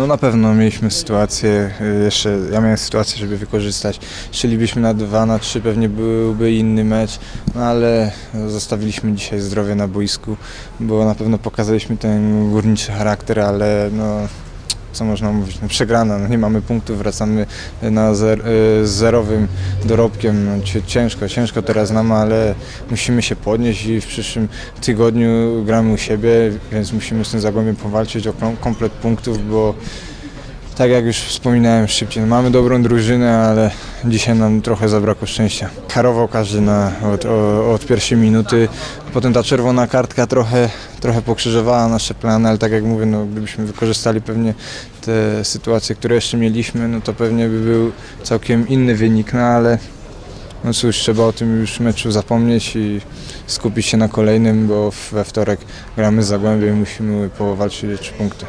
No na pewno mieliśmy sytuację, y, jeszcze ja miałem sytuację, żeby wykorzystać. Chcielibyśmy na 2, na 3, pewnie byłby inny mecz, no ale zostawiliśmy dzisiaj zdrowie na boisku, bo na pewno pokazaliśmy ten górniczy charakter, ale no co można mówić, no przegrana, no nie mamy punktów, wracamy na zer, z zerowym dorobkiem, no, ciężko, ciężko teraz nam, ale musimy się podnieść i w przyszłym tygodniu gramy u siebie, więc musimy z tym Zagłębiem powalczyć o kom- komplet punktów, bo tak jak już wspominałem szybciej, no mamy dobrą drużynę, ale dzisiaj nam trochę zabrakło szczęścia. Harował każdy na, od, od pierwszej minuty, potem ta czerwona kartka trochę, trochę pokrzyżowała nasze plany, ale tak jak mówię, no, gdybyśmy wykorzystali pewnie te sytuacje, które jeszcze mieliśmy, no to pewnie by był całkiem inny wynik, no ale no cóż, trzeba o tym już meczu zapomnieć i skupić się na kolejnym, bo we wtorek gramy z Zagłębiem i musimy powalczyć o punkty.